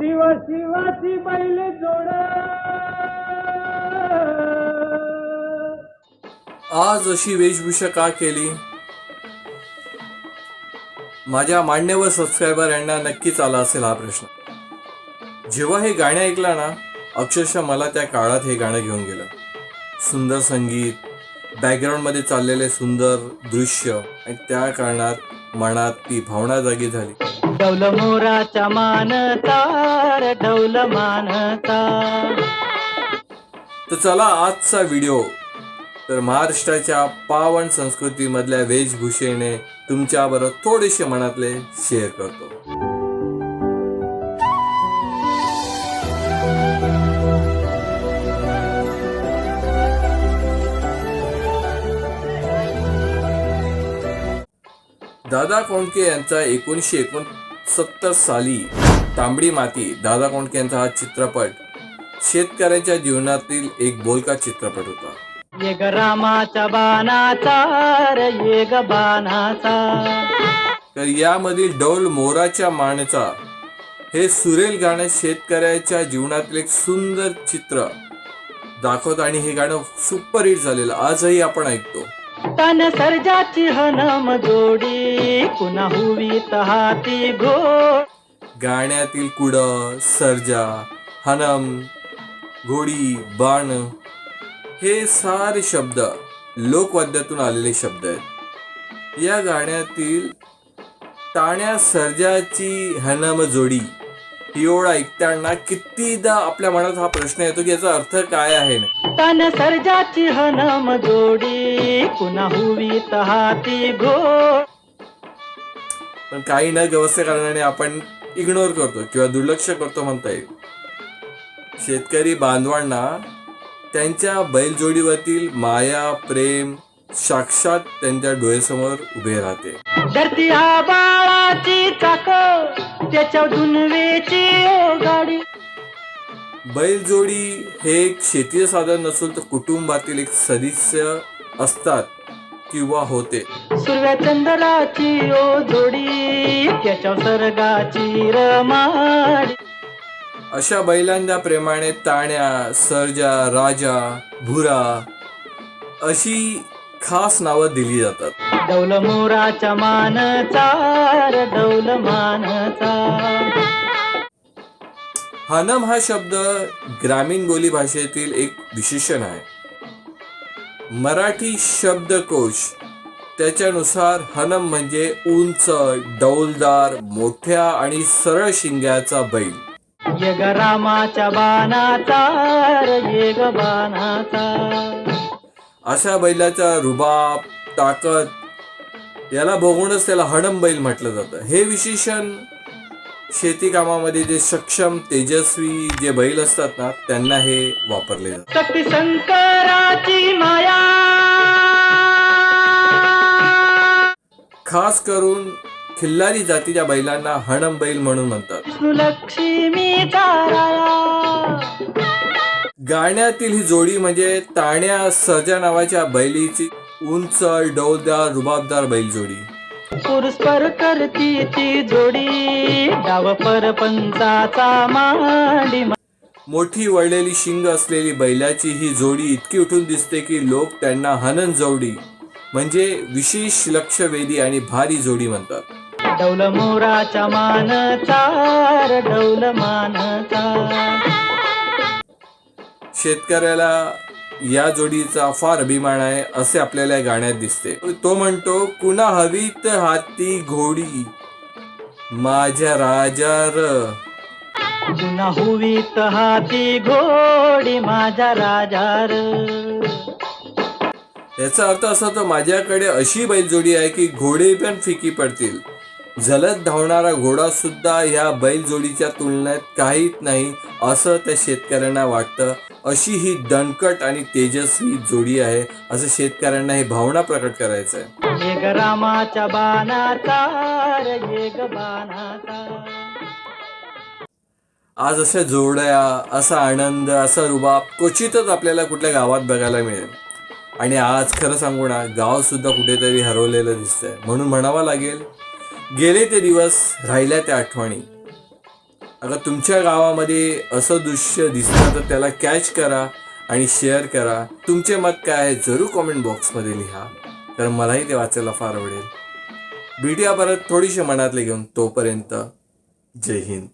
शिव शिवाची बैल जोड. आज अशी वेशभूषा का केली? माझ्या मान्यवर सबस्क्रायबर यांना नक्कीच आला असेल हा प्रश्न. जेव्हा हे गाणे ऐकलं ना अक्षरशः मला त्या काळात हे गाणं घेऊन गेलं. सुंदर संगीत बॅकग्राऊंडमध्ये चाललेले सुंदर दृश्य आणि त्या कारणात मनात ती भावना जागी झाली. डौल मोराचा मानतार डौल मानता. तर चला आजचा व्हिडिओ तर महाराष्ट्राच्या पावन संस्कृतीमधल्या वेशभूषेने तुमच्याबरोबर थोडेसे मनातले शेअर करतो. दादा कोंडके यांचा एकोणीसशे एकोणसत्तर साली तांबडी माती दादा कोंडके यांचा हा चित्रपट शेतकऱ्याच्या जीवनातील एक बोलका चित्रपट होता. ये ग रामाच्या बाणाचा रे ये ग बाणाचा. तर यामधील डौल मोराच्या मानेचा हे सुरेल गाणं शेतकऱ्याच्या जीवनातील एक सुंदर चित्र दाखवत आणि हे गाणं सुपर हिट झालेलं आजही आपण ऐकतो. तन सर्जाची हनम जोडी पुन्हा हुवी तहाती गो गाण्यातील कुड सर्जा हनम घोडी बाण हे सारे शब्द लोकवाद्यातून आलेले शब्द आहेत. या गाण्यातील टाण्या सर्जाची हनम जोडी ही ओळ ऐकताना कितीदा आपल्या मनात हा प्रश्न येतो की याचा अर्थ काय आहे ना तन सर्जाची हनम जोडी पुन्हा हुवीत हाती घो. पण काही न व्यवस्थे कारणाने आपण इग्नोर करतो किंवा दुर्लक्ष करतो म्हणता येईल. शेतकरी बांधवांना त्यांच्या बैलजोडीवरील माया प्रेम साक्षात त्यांच्या डोळ्यासमोर उभे राहते. धरती हा बाळाची चाक त्याच्या दुनवेची गाडी बैलजोडी हे एक शेतीचं साधन नसून तर कुटुंबातील एक सदस्य असतात किंवा होते. सूर्य चंद्राची ओ जोडी त्याच्या सर्गाची रमाडी. अशा बैलांच्या प्रेमाने ताण्या सर्जा राजा भुरा अशी खास नावं दिली जातात. डौल मोराच्या मानचा हनम हा शब्द ग्रामीण बोली भाषेतील एक विशेषण आहे. मराठी शब्दकोश त्याच्यानुसार हनम म्हणजे उंच डौलदार मोठ्या आणि सरळ शिंग्याचा बैल. ये अशा बैलाचा रुबाब ताकद याला बघूनच त्याला हणम बैल म्हटलं जातं. हे विशेषण शेती कामामध्ये जे सक्षम तेजस्वी जे बैल असतात ना त्यांना हे वापरले जातं. शंकराची माया. खास करून खिल्लारी जातीच्या बैलांना हणम बैल म्हणून म्हणतात. राया गाण्यातील ही जोडी म्हणजे ताण्या सर्जा नावाच्या बैलीची उंच डौलदार रुबाबदार बैलजोडी पुरस्पर करती ती जोडी डाव परपंचाचा मांडी मोठी वळलेली शिंग असलेली बैलाची ही जोडी इतकी उठून दिसते की लोक त्यांना हनन जोडी म्हणजे विशेष लक्षवेधी आणि भारी जोडी म्हणतात. डौल मोराच्या मानचा डौल मानचा शेतकऱ्याला या जोडीचा फार अभिमान आहे असे आपल्याला या गाण्यात दिसते. तो म्हणतो कुणा हवीत हाती घोडी माझ्या राजार. पुन्हा हुवीत हाती घोडी माझ्या राजार. याचा अर्थ असा होतो माझ्याकडे अशी बैलजोडी आहे की घोडे पण फिकी पडतील. जलद धावणारा घोडा सुद्धा ह्या बैलजोडीच्या तुलनेत काहीच नाही असं त्या शेतकऱ्यांना वाटतं. अशी ही दणकट आणि तेजस्वी जोडी आहे. असं शेतकऱ्यांना ही भावना प्रकट करायचं आहे रामाच्या आज अशा जोड्या असा आनंद असा रुबाब क्वचितच आपल्याला कुठल्या गावात बघायला मिळेल. आणि आज खरं सांगू ना गाव सुद्धा कुठेतरी हरवलेलं दिसतंय. म्हणून म्हणावं लागेल गेले ते दिवस राहिल्या त्या आठवणी. अगर तुमच्या गावामध्ये असं दृश्य दिसलं तर त्याला कॅच करा आणि शेअर करा. तुमचे मत काय आहे जरूर कॉमेंट बॉक्समध्ये लिहा. तर मलाही ते वाचायला फार आवडेल. भेटूया परत थोडीशी मनातले घेऊन. तोपर्यंत जय हिंद.